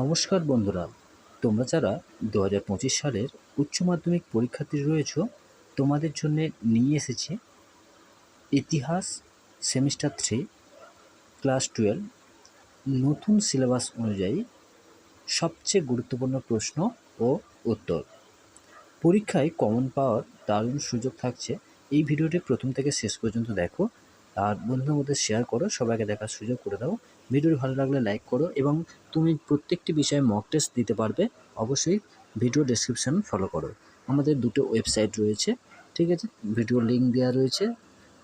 নমস্কার বন্ধুরা, তোমরা যারা দু হাজার পঁচিশ সালের উচ্চ মাধ্যমিক পরীক্ষার্থী রয়েছ, তোমাদের জন্য নিয়ে এসেছে ইতিহাস সেমিস্টার থ্রি, ক্লাস টুয়েলভ। নতুন সিলেবাস অনুযায়ী সবচেয়ে গুরুত্বপূর্ণ প্রশ্ন ও উত্তর। পরীক্ষায় কমন পাওয়ার দারুণ সুযোগ থাকছে। এই ভিডিওটি প্রথম থেকে শেষ পর্যন্ত দেখো। আর বন্ধুদের মধ্যে শেয়ার করো, সবাইকে দেখার সুযোগ করে দাও। ভিডিওটি ভালো লাগলে লাইক করো এবং তুমি প্রত্যেকটি বিষয়ে মক টেস্ট দিতে পারবে, অবশ্যই ভিডিও ডেসক্রিপশান ফলো করো। আমাদের দুটো ওয়েবসাইট রয়েছে, ঠিক আছে? ভিডিও লিঙ্ক দেওয়া রয়েছে,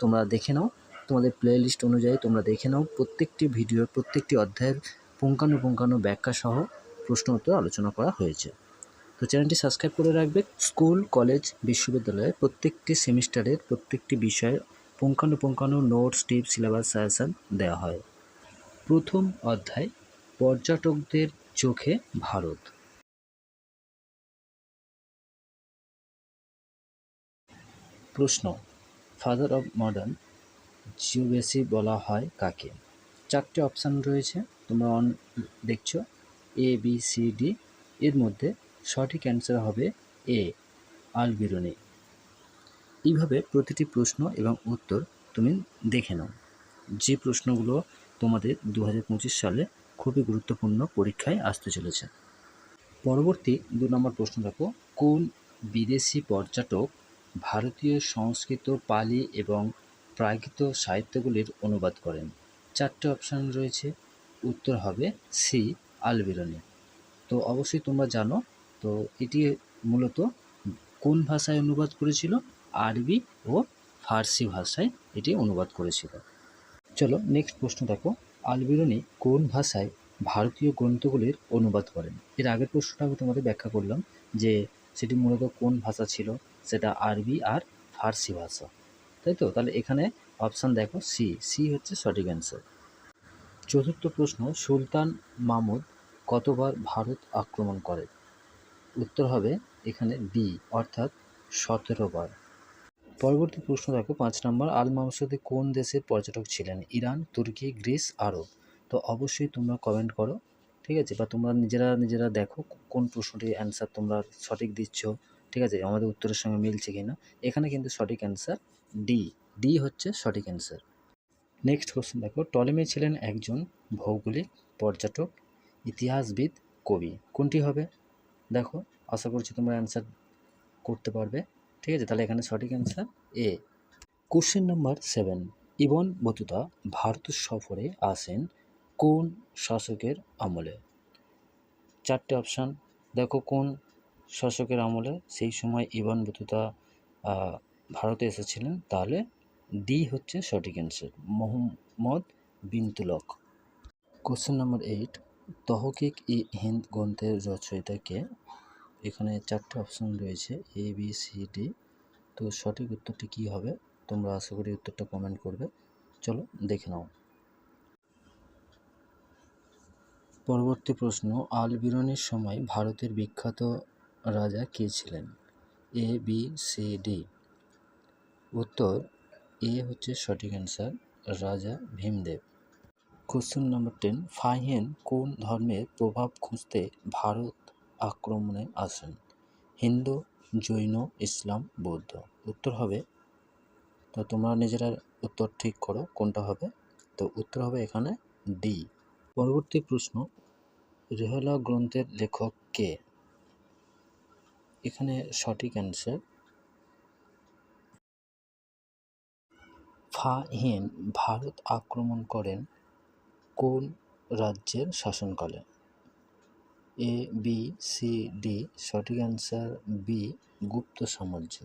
তোমরা দেখে নাও। তোমাদের প্লে লিস্ট অনুযায়ী তোমরা দেখে নাও প্রত্যেকটি ভিডিওর প্রত্যেকটি অধ্যায়ের পুঙ্খানুপুঙ্খানু ব্যাখ্যা সহ প্রশ্ন উত্তর আলোচনা করা হয়েছে। তো চ্যানেলটি সাবস্ক্রাইব করে রাখবে। স্কুল কলেজ বিশ্ববিদ্যালয়ে প্রত্যেকটি সেমিস্টারের প্রত্যেকটি বিষয়ের পুঙ্খানুপুঙ্খানু নোটস টিপস সিলেবাস সাজেশন দেওয়া হয়। প্রথম অধ্যায়, পর্যটকদের চোখে ভারত। প্রশ্ন ফাদার অব মডার্ন জিওবেসি বলা হয় কাকে? চারটে অপশান রয়েছে, তোমরা অন দেখছ এ বি সি ডি এর মধ্যে সঠিক অ্যান্সার হবে এ আলবিরনি। এইভাবে প্রতিটি প্রশ্ন এবং উত্তর তুমি দেখে নাও। যে প্রশ্নগুলো তোমাদের দু হাজার পঁচিশ সালে খুবই গুরুত্বপূর্ণ পরীক্ষায় আসতে চলেছে। পরবর্তী দু নম্বর প্রশ্ন দেখো, কোন বিদেশি পর্যটক ভারতীয় সংস্কৃত, পালি এবং প্রাকৃত সাহিত্যগুলির অনুবাদ করেন? চারটে অপশান রয়েছে। উত্তর হবে সি, আলবিরনি। তো অবশ্যই তোমরা জানো, তো এটি মূলত কোন ভাষায় অনুবাদ করেছিল? আরবি ও ফার্সি ভাষায় এটি অনুবাদ করেছিল। চলো নেক্সট প্রশ্ন দেখো। আলবিরনি কোন ভাষায় ভারতীয় গ্রন্থগুলির অনুবাদ করেন? এর আগের প্রশ্নটা আমি তোমাদের ব্যাখ্যা করলাম যে সেটি মূলত কোন ভাষা ছিল? সেটা আরবি আর ফার্সি ভাষা। তাই তো? তাহলে এখানে অপশান দেখো সি সি হচ্ছে সঠিক অ্যান্সার চতুর্থ প্রশ্ন, সুলতান মাহমুদ কতবার ভারত আক্রমণ করে? উত্তর হবে এখানে বি অর্থাৎ সতেরো বার। পরবর্তী প্রশ্ন দেখো, পাঁচ নম্বর, আল মামসুদি কোন দেশের পর্যটক ছিলেন? ইরান, তুর্কি, গ্রিস, আরব। তো অবশ্যই তোমরা কমেন্ট করো, ঠিক আছে? বা তোমরা নিজেরা নিজেরা দেখো কোন প্রশ্নটির অ্যান্সার তোমরা সঠিক দিচ্ছ, ঠিক আছে? আমাদের উত্তরের সঙ্গে মিলছে কি না এখানে কিন্তু সঠিক অ্যান্সার ডি ডি হচ্ছে সঠিক অ্যান্সার নেক্সট কোশ্চেন দেখো, টলেমি ছিলেন একজন ভৌগোলিক পর্যটক, ইতিহাসবিদ, কবি। কোনটি হবে? দেখো, আশা করছি তোমরা অ্যান্সার করতে পারবে। ঠিক আছে? তাহলে এখানে সঠিক answer A question number seven Ibn Battuta Bharat সফরে আসেন কোন শাসকের আমলে? চারটে অপশান দেখো কোন শাসকের আমলে? সেই সময় ইবন বতুতা ভারতে এসেছিলেন। তাহলে ডি হচ্ছে সঠিক answer Mohammad bin question number eight Tahqiq i Hind গ্রন্থের রচয়িতাকে এখানে চারটে অপশন রয়েছে এ বি সি ডি তো সঠিক উত্তরটি কী হবে? তোমরা আশা করি উত্তরটা কমেন্ট করবে। চলো, দেখে নাও। পরবর্তী প্রশ্ন আল বিরনির সময় ভারতের বিখ্যাত রাজা কে ছিলেন? এ বি সি ডি উত্তর এ হচ্ছে সঠিক answer Raja Bhimdev. Question number ten Fahien কোন ধর্মের প্রভাব খুঁজতে ভারত আক্রমণে আসেন। হিন্দু, জৈন, ইসলাম, বৌদ্ধ। উত্তর হবে, তো তোমরা নিজেরা উত্তর ঠিক করো, কোনটা হবে? তো উত্তর হবে এখানে ডি পরবর্তী প্রশ্ন, রেহলা গ্রন্থের লেখক কে? এখানে সঠিক অ্যান্সার ফাহিয়েন ভারত আক্রমণ করেন কোন রাজ্যের শাসনকালে? এ বি সি ডি সঠিক অ্যান্সার বি গুপ্ত সাম্রাজ্য।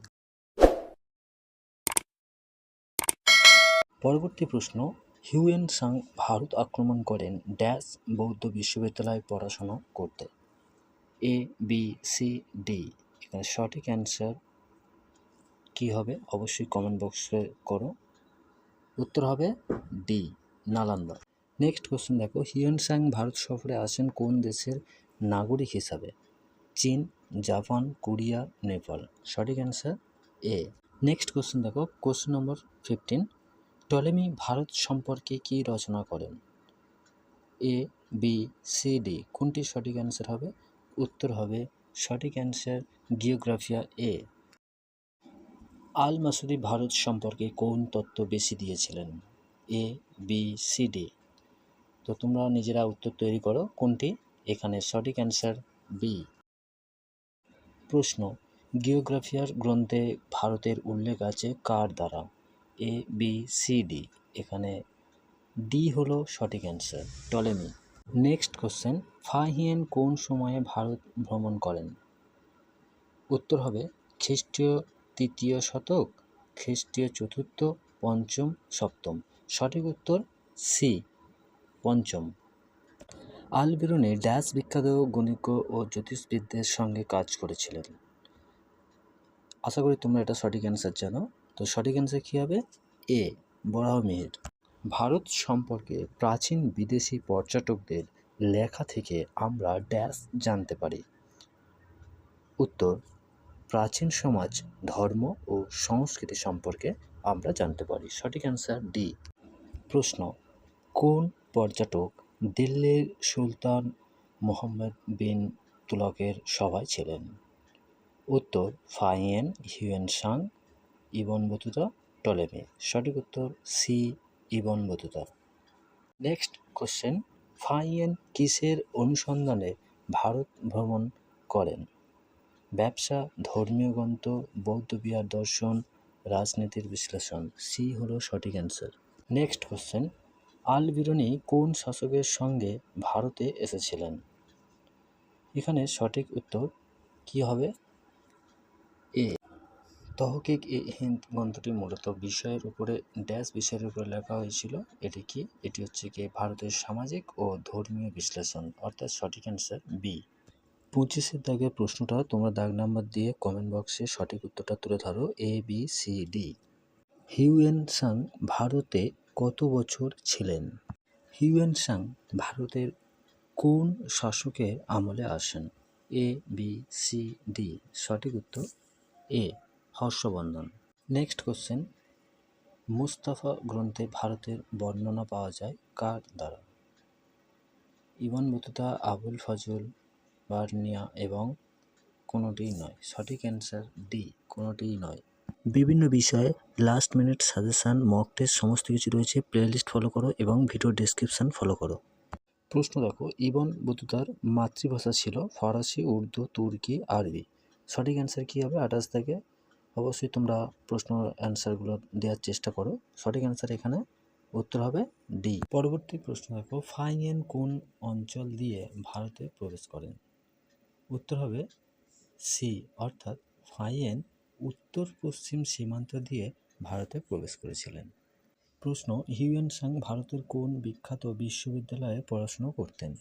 পরবর্তী প্রশ্ন হিউয়েন সাং ভারত আক্রমণ করেন ড্যাশ বৌদ্ধ বিশ্ববিদ্যালয়ে পড়াশোনা করতে। এ বি সি ডি এখানে সঠিক অ্যান্সার কী হবে অবশ্যই কমেন্ট বক্সে করো। উত্তর হবে ডি নালান্দা। নেক্সট কোশ্চেন দেখো হিউয়েন সাং ভারত সফরে আসেন কোন দেশের নাগরিক হিসাবে। চীন, জাপান, কোরিয়া, নেপাল। সঠিক অ্যান্সার এ নেক্সট কোশ্চেন দেখো question number fifteen Ptolemy Bharat সম্পর্কে কী রচনা করেন? এ বি সি ডি কোনটি সঠিক অ্যান্সার হবে? উত্তর হবে সঠিক অ্যান্সার গিওগ্রাফিয়া এ আল মাসুদি ভারত সম্পর্কে কোন তত্ত্ব বেশি দিয়েছিলেন? এ বি সি ডি তো তোমরা নিজেরা উত্তর তৈরি করো, কোনটি? এখানে সঠিক অ্যান্সার বি। প্রশ্ন, গিওগ্রাফিয়ার গ্রন্থে ভারতের উল্লেখ আছে কার দ্বারা? এ বি সি ডি এখানে ডি হলো সঠিক answer. Ptolemy. Next question, Fahien কোন সময়ে ভারত ভ্রমণ করেন? উত্তর হবে, খ্রিস্টীয় তৃতীয় শতক, খ্রিস্টীয় চতুর্থ, পঞ্চম, সপ্তম। সঠিক উত্তর সি পঞ্চম। আলবেরুনি ড্যাশ বিখ্যাত গণিত ও জ্যোতিষবিদদের সঙ্গে কাজ করেছিলেন। আশা করি তোমরা এটা সঠিক অ্যান্সার জানো। তো সঠিক অ্যান্সার কী হবে? এ বরাহমিহির ভারত সম্পর্কে প্রাচীন বিদেশি পর্যটকদের লেখা থেকে আমরা ড্যাশ জানতে পারি। উত্তর, প্রাচীন সমাজ, ধর্ম ও সংস্কৃতি সম্পর্কে আমরা জানতে পারি। সঠিক অ্যান্সার ডি। প্রশ্ন, কোন পর্যটক দিল্লির সুলতান মোহাম্মদ বিন তুলকের সভায় ছিলেন। উত্তর Fahien Hiuen Tsang Ibn Battuta, Ptolemy. সঠিক উত্তর C, Ibn Battuta. Next question Fahien কিসের অনুসন্ধানে ভারত ভ্রমণ করেন? ব্যবসা, ধর্মীয় গ্রন্থ, বৌদ্ধ বিহার দর্শন, রাজনীতির বিশ্লেষণ। সি হলো সঠিক answer next question Al Biruni কোন শাসকের সঙ্গে ভারতে এসেছিলেন? এখানে সঠিক উত্তর কি হবে? এ, তহকিক এ হিন্দ গ্রন্থটি মূলত বিষয়ের উপরে, ড্যাশ বিষয়ের উপরে লেখা হয়েছিল। এটি কি? এটি হচ্ছে কি ভারতের সামাজিক ও ধর্মীয় বিশ্লেষণ, অর্থাৎ সঠিক অ্যান্সার বি পঁচিশের দাগের প্রশ্নটা তোমরা দাগ নাম্বার দিয়ে কমেন্ট বক্সে সঠিক উত্তরটা তুলে ধরো A B C D Hiuen Tsang ভারতে কত বছর ছিলেন? হিউয়েন সাং ভারতের কোন শাসকের আমলে আসেন? এ বি সি ডি সঠিক উত্তর A Harshvardhan. Next question Mustafa গ্রন্থে ভারতের বর্ণনা পাওয়া যায় কার দ্বারা? Ibn Battuta, Abul Fazl, Bernier এবং কোনোটিই নয়। সঠিক অ্যান্সার ডি কোনোটিই নয়। বিভিন্ন বিষয়ে last minute suggestion mock test সমস্ত কিছু রয়েছে প্লেলিস্ট ফলো করো এবং ভিডিও ডেসক্রিপশান ফলো করো। প্রশ্ন দেখো, ইবন বতুতার মাতৃভাষা ছিল ফরাসি, উর্দু, তুর্কি, আরবি। সঠিক অ্যান্সার কী হবে? আঠাশ থেকে। অবশ্যই তোমরা প্রশ্ন অ্যান্সারগুলো দেওয়ার চেষ্টা করো। সঠিক অ্যান্সার এখানে উত্তর হবে ডি পরবর্তী প্রশ্ন দেখো, ফাইয়েন কোন অঞ্চল দিয়ে ভারতে প্রবেশ করেন? উত্তর হবে সি অর্থাৎ ফাইয়েন উত্তর পশ্চিম সীমান্ত দিয়ে ভারতে প্রবেশ করেছিলেন। প্রশ্ন, হিউয়েন সাং ভারতের কোন বিখ্যাত বিশ্ববিদ্যালয়ে পড়াশুনো করতেন?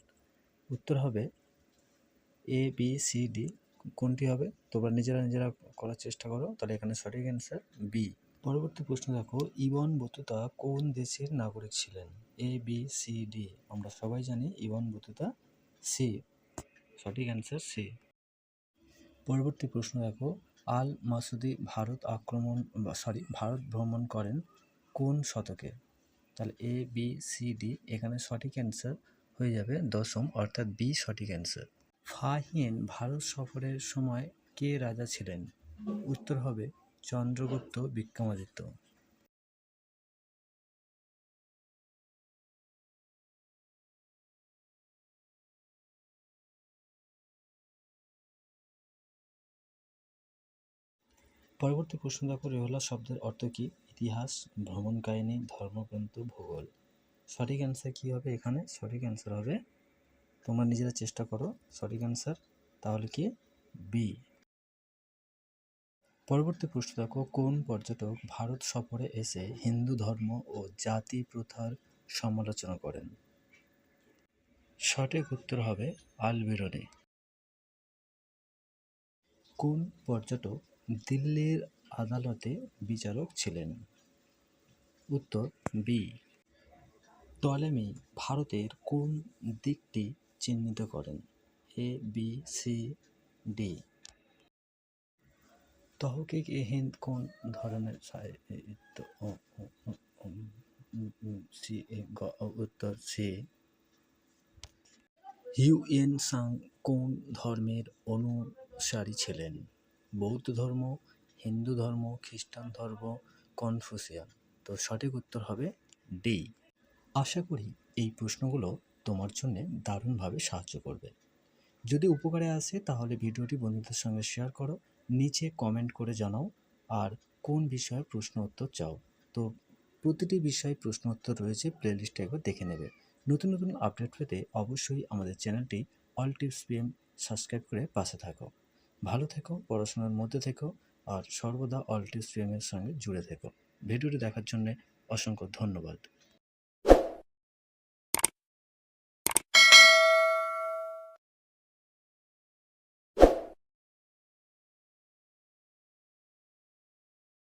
উত্তর হবে এ বি সি ডি কোনটি হবে? তোমরা নিজেরা নিজেরা করার চেষ্টা করো, তাহলে এখানে সঠিক অ্যান্সার বি পরবর্তী প্রশ্ন দেখো, ইবন বতুতা কোন দেশের নাগরিক ছিলেন? এ বি সি ডি আমরা সবাই জানি ইবন বতুতা সি সঠিক অ্যান্সার সি পরবর্তী প্রশ্ন দেখো আল মাসুদি ভারত আক্রমণ, সরি, ভারত ভ্রমণ করেন কোন শতকে? তাহলে এ বি সি ডি এখানে সঠিক অ্যান্সার হয়ে যাবে দশম, অর্থাৎ বি সঠিক অ্যান্সার ফাহিয়েন ভারত সফরের সময় কে রাজা ছিলেন? উত্তর হবে চন্দ্রগুপ্ত বিক্রমাদিত্য। পরবর্তী প্রশ্ন দেখো রেহলা শব্দের অর্থ কী? ইতিহাস, ভ্রমণ কাহিনী, ধর্মগ্রন্থ, ভূগোল। সঠিক অ্যান্সার কী হবে এখানে? সঠিক অ্যান্সার হবে, তোমরা নিজেরা চেষ্টা করো। সঠিক অ্যান্সার তাহলে কি? বি পরবর্তী প্রশ্ন দেখো, কোন পর্যটক ভারত সফরে এসে হিন্দু ধর্ম ও জাতি প্রথার সমালোচনা করেন? সঠিক উত্তর হবে আলবেরনি কোন পর্যটক দিল্লির আদালতে বিচারক ছিলেন। উত্তর বি টলেমি ভারতের কোন দিকটি চিহ্নিত করেন? A B C D Tahqiq e Hind কোন ধরনের সাহিত্য? সি উত্তর সি সাং কোন ধর্মের অনুসারী ছিলেন? বৌদ্ধ ধর্ম, হিন্দু ধর্ম, খ্রিস্টান ধর্ম, কনফুসিয়ান। তো সঠিক উত্তর হবে ডি। আশা করি এই প্রশ্নগুলো তোমার জন্য দারুণভাবে সাহায্য করবে। যদি উপকারে আসে, তাহলে ভিডিওটি বন্ধুদের সঙ্গে শেয়ার করো, নিচে কমেন্ট করে জানাও, আর কোন বিষয়ে প্রশ্ন উত্তর চাও। তো প্রতিটি বিষয়ে প্রশ্ন উত্তর রয়েছে প্লেলিস্টে একবার দেখে নেবে। নতুন নতুন আপডেট পেতে অবশ্যই আমাদের চ্যানেলটি অল টিপস পিএম সাবস্ক্রাইব করে পাশে থাকো। ভালো থেকো, পড়াশোনার মধ্যে থেকো, আর সর্বদা অল স্ট্রিমের সঙ্গে জুড়ে থেকো। ভিডিওটি দেখার জন্যে অসংখ্য ধন্যবাদ।